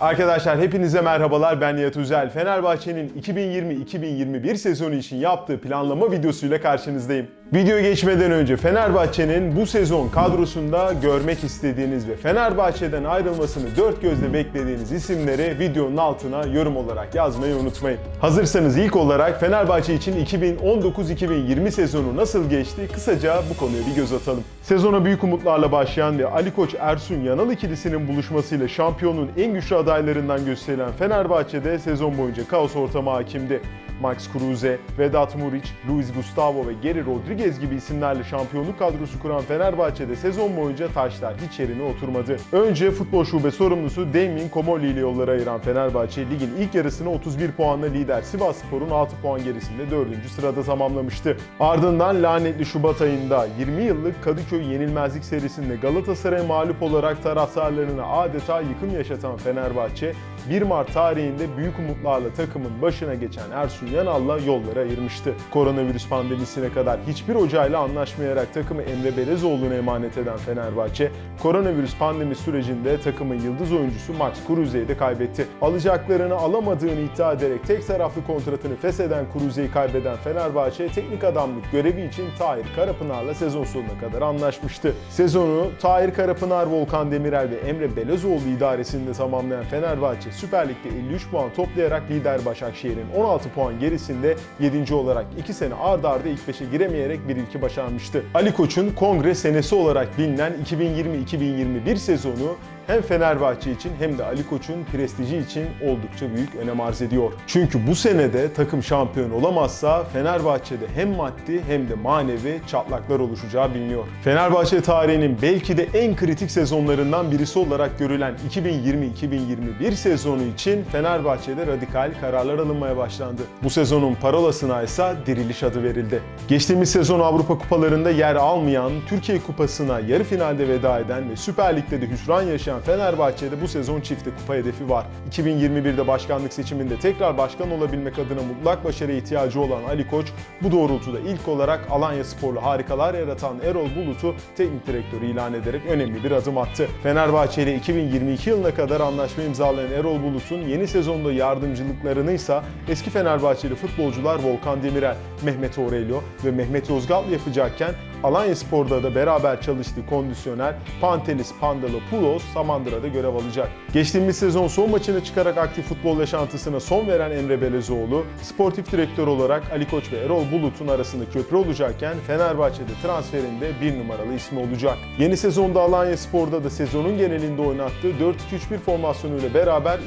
Arkadaşlar hepinize merhabalar ben Nihat Üzel. Fenerbahçe'nin 2020-2021 sezonu için yaptığı planlama videosuyla karşınızdayım. Videoya geçmeden önce Fenerbahçe'nin bu sezon kadrosunda görmek istediğiniz ve Fenerbahçe'den ayrılmasını dört gözle beklediğiniz isimleri videonun altına yorum olarak yazmayı unutmayın. Hazırsanız ilk olarak Fenerbahçe için 2019-2020 sezonu nasıl geçti kısaca bu konuya bir göz atalım. Sezona büyük umutlarla başlayan ve Ali Koç Ersun Yanal ikilisinin buluşmasıyla şampiyonun en güçlü adaylarından gösterilen Fenerbahçe'de sezon boyunca kaos ortamı hakimdi. Max Kruse, Vedat Muriç, Luis Gustavo ve Geri Rodriguez gibi isimlerle şampiyonluk kadrosu kuran Fenerbahçe'de sezon boyunca taşlar hiç yerine oturmadı. Önce futbol şube sorumlusu Damien Komoli ile yolları ayıran Fenerbahçe ligin ilk yarısını 31 puanla lider Sivasspor'un 6 puan gerisinde 4. sırada tamamlamıştı. Ardından lanetli Şubat ayında 20 yıllık Kadıköy yenilmezlik serisinde Galatasaray'a mağlup olarak taraftarlarına adeta yıkım yaşatan Fenerbahçe 1 Mart tarihinde büyük umutlarla takımın başına geçen Ersun Yanal'la yolları ayırmıştı. Koronavirüs pandemisine kadar hiçbir hocayla anlaşmayarak takımı Emre Belezoğlu'na emanet eden Fenerbahçe, koronavirüs pandemi sürecinde takımın yıldız oyuncusu Max Kruse'yi de kaybetti. Alacaklarını alamadığını iddia ederek tek taraflı kontratını fesheden Kruse'yi kaybeden Fenerbahçe teknik adamlık görevi için Tahir Karapınar'la sezon sonuna kadar anlaşmıştı. Sezonu Tahir Karapınar, Volkan Demirel ve Emre Belezoğlu idaresinde tamamlayan Fenerbahçe Süper Lig'de 53 puan toplayarak lider Başakşehir'in 16 puan gerisinde 7. olarak 2 sene ard arda ilk 5'e giremeyerek bir ilki başarmıştı. Ali Koç'un kongre senesi olarak bilinen 2020-2021 sezonu hem Fenerbahçe için hem de Ali Koç'un prestiji için oldukça büyük önem arz ediyor. Çünkü bu senede takım şampiyon olamazsa Fenerbahçe'de hem maddi hem de manevi çatlaklar oluşacağı biliniyor. Fenerbahçe tarihinin belki de en kritik sezonlarından birisi olarak görülen 2020-2021 sezonu için Fenerbahçe'de radikal kararlar alınmaya başlandı. Bu sezonun parolasına ise diriliş adı verildi. Geçtiğimiz sezon Avrupa kupalarında yer almayan, Türkiye Kupası'na yarı finalde veda eden ve Süper Lig'de de hüsran yaşayan Fenerbahçe'de bu sezon çifte kupa hedefi var. 2021'de başkanlık seçiminde tekrar başkan olabilmek adına mutlak başarıya ihtiyacı olan Ali Koç bu doğrultuda ilk olarak Alanya Sporlu harikalar yaratan Erol Bulut'u teknik direktör ilan ederek önemli bir adım attı. Fenerbahçe ile 2022 yılına kadar anlaşma imzalayan Erol Bulut'un yeni sezonda yardımcılıklarını ise eski Fenerbahçeli futbolcular Volkan Demirel, Mehmet Aurelio ve Mehmet Yozgatlı yapacakken Alanya Spor'da da beraber çalıştığı kondisyoner Pantelis Pandalopoulos Samandıra'da görev alacak. Geçtiğimiz sezon son maçına çıkarak aktif futbol yaşantısına son veren Emre Belezoğlu, sportif direktör olarak Ali Koç ve Erol Bulut'un arasında köprü olacakken Fenerbahçe'de transferinde bir numaralı ismi olacak. Yeni sezonda Alanya Spor'da da sezonun genelinde oynattığı 4-2-3-1 formasyonuyla beraber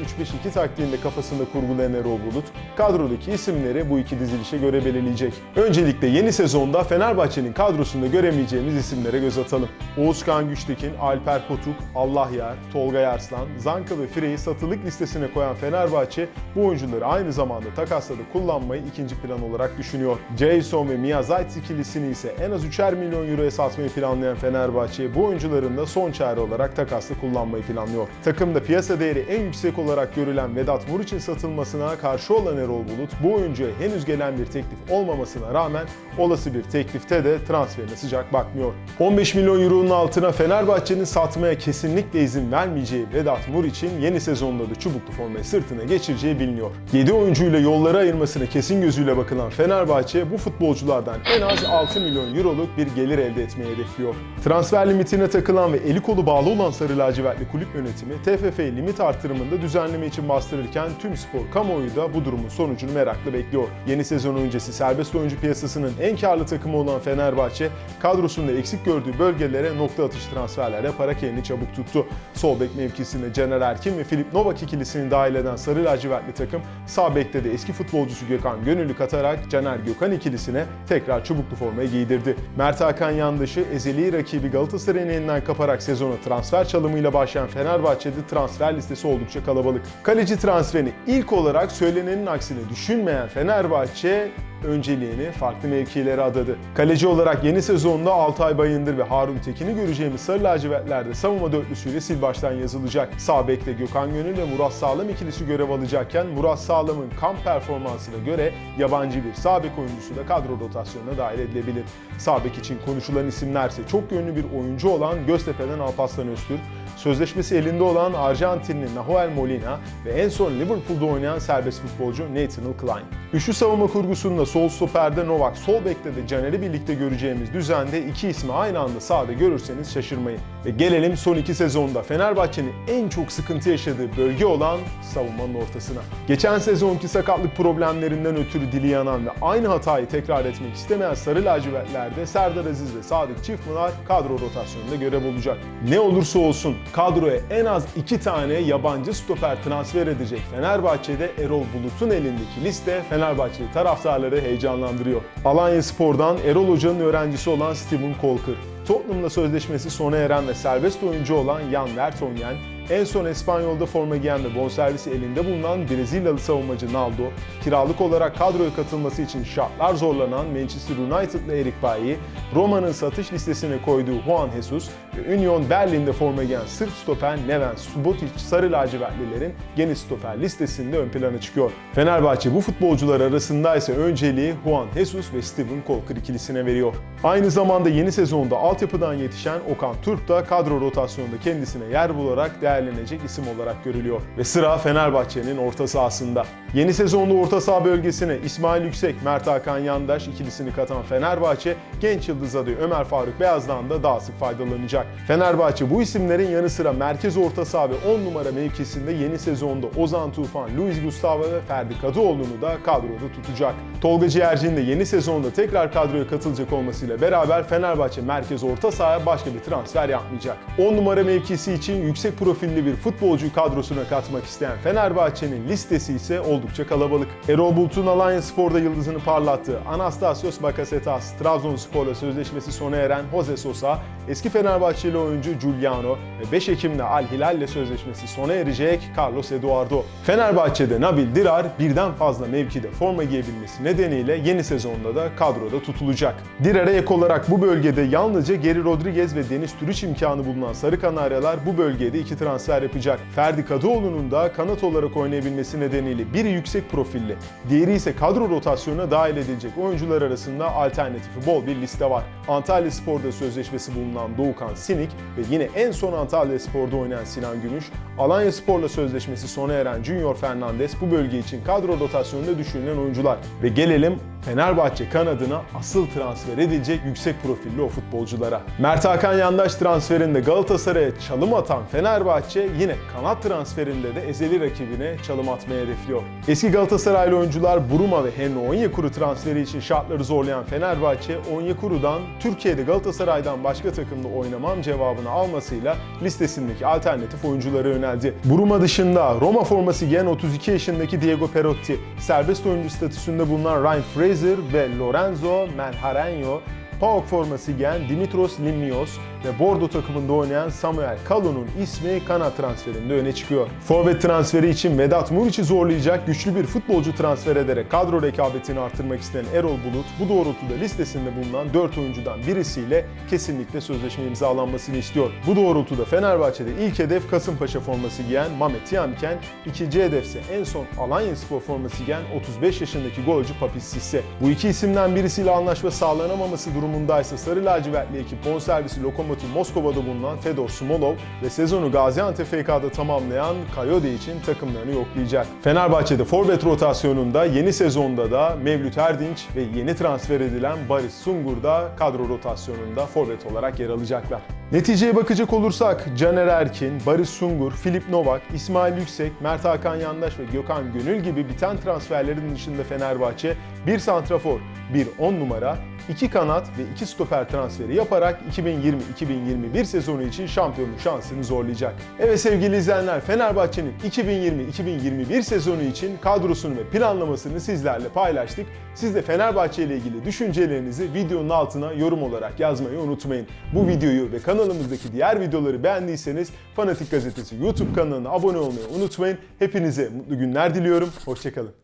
3-5-2 taktiğinde kafasında kurgulayan Erol Bulut, kadrodaki isimleri bu iki dizilişe göre belirleyecek. Öncelikle yeni sezonda Fenerbahçe'nin kadrosunda göremeyeceğimiz isimlere göz atalım. Oğuzkan Güçtekin, Alper Potuk, Allah Yer, Tolga Yarslan, Zanka ve Frey'i satılık listesine koyan Fenerbahçe bu oyuncuları aynı zamanda takasla da kullanmayı ikinci plan olarak düşünüyor. Jason ve Mia Zayt ikilisini ise en az 3'er milyon euroya satmayı planlayan Fenerbahçe bu oyuncuların da son çare olarak takasla kullanmayı planlıyor. Takımda piyasa değeri en yüksek olarak görülen Vedat Muriç'in satılmasına karşı olan Erol Bulut bu oyuncuya henüz gelen bir teklif olmamasına rağmen olası bir teklifte de transferine sıcak bakmıyor. 15 milyon euronun altına Fenerbahçe'nin satmaya kesinlikle izin vermeyeceği Vedat Muriç'in yeni sezonda da çubuklu formayı sırtına geçireceği biliniyor. 7 oyuncuyla yolları ayırmasına kesin gözüyle bakılan Fenerbahçe bu futbolculardan en az 6 milyon euroluk bir gelir elde etmeyi hedefliyor. Transfer limitine takılan ve eli kolu bağlı olan Sarı Lacivertli kulüp yönetimi TFF limit artırımında düzenleme için bastırırken tüm spor kamuoyu da bu durumun sonucunu merakla bekliyor. Yeni sezon öncesi serbest oyuncu piyasasının en karlı takımı olan Fenerbahçe kadrosunda eksik gördüğü bölgelere nokta atış transferler yaparak elini çabuk tuttu. Sol bek mevkisinde Caner Erkin ve Filip Novak ikilisini dahil eden Sarı Lacivertli takım sağ bekte de eski futbolcusu Gökhan Gönüllü katarak Caner Gökhan ikilisine tekrar çubuklu formayı giydirdi. Mert Hakan Yandaş'ı ezeli rakibi Galatasaray'ın elinden kaparak sezona transfer çalımıyla başlayan Fenerbahçe'de transfer listesi oldukça kalabalık. Kaleci transferini ilk olarak söylenenin aksine düşünmeyen Fenerbahçe önceliğini farklı mevkilere adadı. Kaleci olarak yeni sezonda Altay Bayındır ve Harun Tekin'i göreceğimiz Sarı Lacivertler'de savunma dörtlüsüyle sil baştan yazılacak. Sağ bekte Gökhan Gönül ve Murat Sağlam ikilisi görev alacakken Murat Sağlam'ın kamp performansına göre yabancı bir sağ bek oyuncusu da kadro rotasyonuna dahil edilebilir. Sağ bek için konuşulan isimlerse çok yönlü bir oyuncu olan Göztepe'den Alparslan Öztürk, sözleşmesi elinde olan Arjantinli Nahuel Molina ve en son Liverpool'da oynayan serbest futbolcu Nathaniel Klein. Üçlü savunma kurgusunda sol stoperde Novak, sol bekte de Caner'i birlikte göreceğimiz düzende iki ismi aynı anda sahada görürseniz şaşırmayın. Ve gelelim son iki sezonda Fenerbahçe'nin en çok sıkıntı yaşadığı bölge olan savunmanın ortasına. Geçen sezonki sakatlık problemlerinden ötürü dili yanan ve aynı hatayı tekrar etmek istemeyen Sarı lacivertlerde Serdar Aziz ve Sadık Çiftpınar kadro rotasyonunda görev olacak. Ne olursa olsun kadroya en az iki tane yabancı stoper transfer edecek Fenerbahçe'de Erol Bulut'un elindeki liste Fenerbahçeli taraftarları heyecanlandırıyor. Alanya Spor'dan Erol Hoca'nın öğrencisi olan Steven Kolkır, Tottenham'la sözleşmesi sona eren ve serbest oyuncu olan Jan Vertonghen, en son Espanyol'da forma giyen ve bonservisi elinde bulunan Brezilyalı savunmacı Naldo, kiralık olarak kadroya katılması için şartlar zorlanan Manchester United'lı Eric Bailly, Roma'nın satış listesine koyduğu Juan Jesus ve Union Berlin'de forma giyen Sırp stoper Neven Subotic sarı lacivertlilerin geniş stoper listesinde ön plana çıkıyor. Fenerbahçe bu futbolcular arasında ise önceliği Juan Jesus ve Steven Kolkır ikilisine veriyor. Aynı zamanda yeni sezonda altyapıdan yetişen Okan Turp da kadro rotasyonunda kendisine yer bularak değerlenecek isim olarak görülüyor. Ve sıra Fenerbahçe'nin orta sahasında. Yeni sezonda orta saha bölgesine İsmail Yüksek, Mert Hakan Yandaş ikilisini katan Fenerbahçe, genç yıldız adayı Ömer Faruk Beyaz'dan da daha sık faydalanacak. Fenerbahçe bu isimlerin yanı sıra merkez orta saha ve 10 numara mevkisinde yeni sezonda Ozan Tufan, Luis Gustavo ve Ferdi Kadıoğlu'nu da kadroda tutacak. Tolga Ciğerci'nin de yeni sezonda tekrar kadroya katılacak olmasıyla beraber Fenerbahçe merkez orta sahaya başka bir transfer yapmayacak. 10 numara mevkisi için yüksek profilli bir futbolcuyu kadrosuna katmak isteyen Fenerbahçe'nin listesi ise oldukça kalabalık. Erol Bulut'un Alanya Spor'da yıldızını parlattığı Anastasios Bakasetas, Trabzonspor'la sözleşmesi sona eren Jose Sosa, eski Fenerbahçeli oyuncu Giuliano ve 5 Ekim'de Al Hilal'le sözleşmesi sona erecek Carlos Eduardo. Fenerbahçe'de Nabil Dirar birden fazla mevkide forma giyebilmesi nedeniyle yeni sezonda da kadroda tutulacak. Dirar'a ek olarak bu bölgede yalnızca Geri Rodriguez ve Deniz Türüç imkanı bulunan Sarı Kanaryalar bu bölgede iki transfer yapacak. Ferdi Kadıoğlu'nun da kanat olarak oynayabilmesi nedeniyle biri yüksek profilli, diğeri ise kadro rotasyonuna dahil edilecek oyuncular arasında alternatifi bol bir liste var. Antalya Spor'da sözleşmesi bulunan Doğukan Sinik ve yine en son Antalya Spor'da oynayan Sinan Gümüş, Alanya Spor'la sözleşmesi sona eren Junior Fernandes bu bölge için kadro rotasyonunda düşünülen oyuncular. Ve gelelim Fenerbahçe kanadına asıl transfer edilecek yüksek profilli o futbolculara. Mert Hakan Yandaş transferinde Galatasaray'a çalım atan Fenerbahçe yine kanat transferinde de ezeli rakibine çalım atmaya hedefliyor. Eski Galatasaraylı oyuncular Buruma ve Henry Onyekuru transferi için şartları zorlayan Fenerbahçe, Onyekuru'dan Türkiye'de Galatasaray'dan başka takımda oynamam cevabını almasıyla listesindeki alternatif oyunculara yöneldi. Buruma dışında Roma forması giyen 32 yaşındaki Diego Perotti, serbest oyuncu statüsünde bulunan Ryan Fraser ve Lorenzo Melharenyo, PAOK forması giyen Dimitros Limnios ve Bordo takımında oynayan Samuel Kalun'un ismi kanat transferinde öne çıkıyor. Forvet transferi için Vedat Muriç'i zorlayacak güçlü bir futbolcu transfer ederek kadro rekabetini artırmak isteyen Erol Bulut bu doğrultuda listesinde bulunan 4 oyuncudan birisiyle kesinlikle sözleşme imzalanmasını istiyor. Bu doğrultuda Fenerbahçe'de ilk hedef Kasımpaşa forması giyen Mehmet Yamken, ikinci hedefse en son Alanya Spor forması giyen 35 yaşındaki golcü Papis Sisse. Bu iki isimden birisiyle anlaşma sağlanamaması durumundaysa Sarı lacivertli ekip bonservisi Lokomotiv Moskova'da bulunan Fedor Smolov ve sezonu Gaziantep FK'da tamamlayan Kayode için takımlarını yoklayacak. Fenerbahçe'de forvet rotasyonunda yeni sezonda da Mevlüt Erdinç ve yeni transfer edilen Barış Sungur da kadro rotasyonunda forvet olarak yer alacaklar. Neticeye bakacak olursak Caner Erkin, Barış Sungur, Filip Novak, İsmail Yüksek, Mert Hakan Yandaş ve Gökhan Gönül gibi biten transferlerin dışında Fenerbahçe bir santrafor, bir 10 numara, iki kanat ve iki stoper transferi yaparak 2020-2021 sezonu için şampiyonluk şansını zorlayacak. Evet sevgili izleyenler Fenerbahçe'nin 2020-2021 sezonu için kadrosunu ve planlamasını sizlerle paylaştık. Siz de Fenerbahçe ile ilgili düşüncelerinizi videonun altına yorum olarak yazmayı unutmayın. Bu videoyu ve kanalımızdaki diğer videoları beğendiyseniz Fanatik Gazetesi YouTube kanalına abone olmayı unutmayın. Hepinize mutlu günler diliyorum. Hoşçakalın.